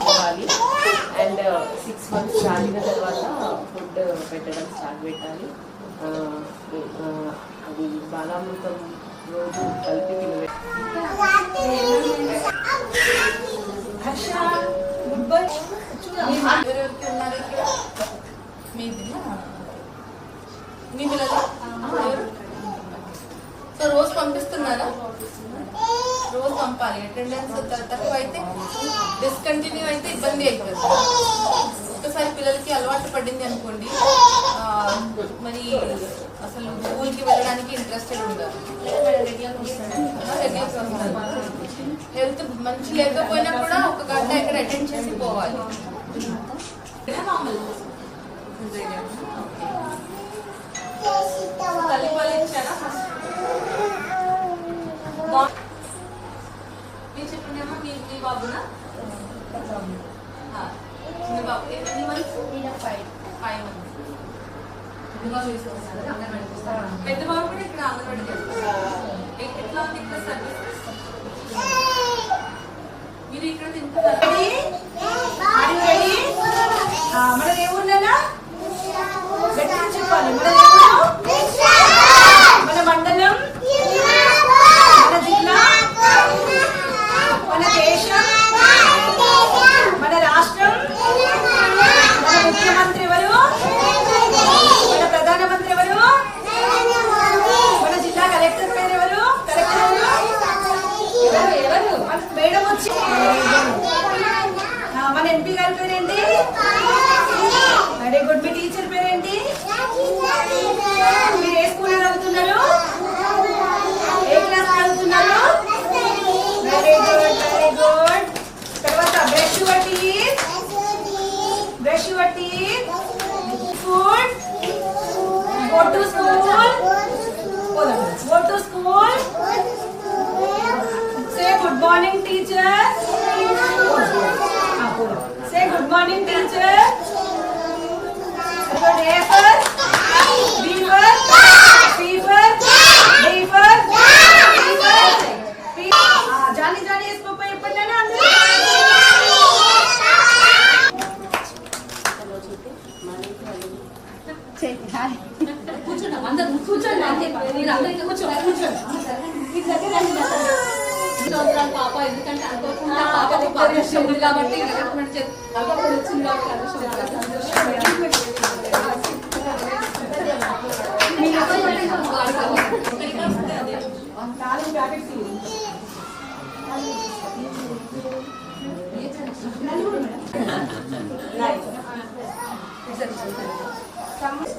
ఇవ్వాలి and six months దాటిన తర్వాత ఫుడ్ పెట్టడం స్టార్ట్ పెట్టాలి. అది బాలామృతం రోజు కలిపి మీ మీ పిల్లలు? ఎవరు? సో రోజు పంపిస్తున్నారా? రోజు పంపాలి. అటెండెన్స్ తక్కువ అయితే డిస్కంటిన్యూ అయితే ఇబ్బంది అవుతుంది ఒకసారి పిల్లలకి అలవాటు పడింది అనుకోండి మరి అసలు స్కూల్కి వెళ్ళడానికి ఇంట్రెస్టెడ్ ఉండదు. హెల్త్ మంచి లేకపోయినా కూడా ఒక గంట ఇక్కడ అటెండ్ చేసి పోవాలి. అమ్మా మీ మీ బాబునా? చిన్న బాబు ఎన్ని మంత్స్? ఫైవ్ ఫైవ్ మంత్స్ పెద్ద బాబు కూడా ఇక్కడ అంగన్వాడీ చేస్తారు ఎ- ఎట్లా ఉంది ఇక్కడ సర్వీసెస్ మీరు ఇక్కడ తింటున్నారా? your teeth? Food? Go to school? Go to school? Say good morning teacher. Ah, Say good morning teacher. Good day. కూర్చోండి అందరు కూర్చోండి అంతే మీరు అందరూ ఇట్లా కూర్చోండి కూర్చోండి సంవత్సరాల పాప ఎందుకంటే అనుకోకుండా పాప అదృష్టం ఉంది కాబట్టి రికమెండ్ చేసి అప్పుడు వచ్చింది కాబట్టి అదృష్టం నాలుగు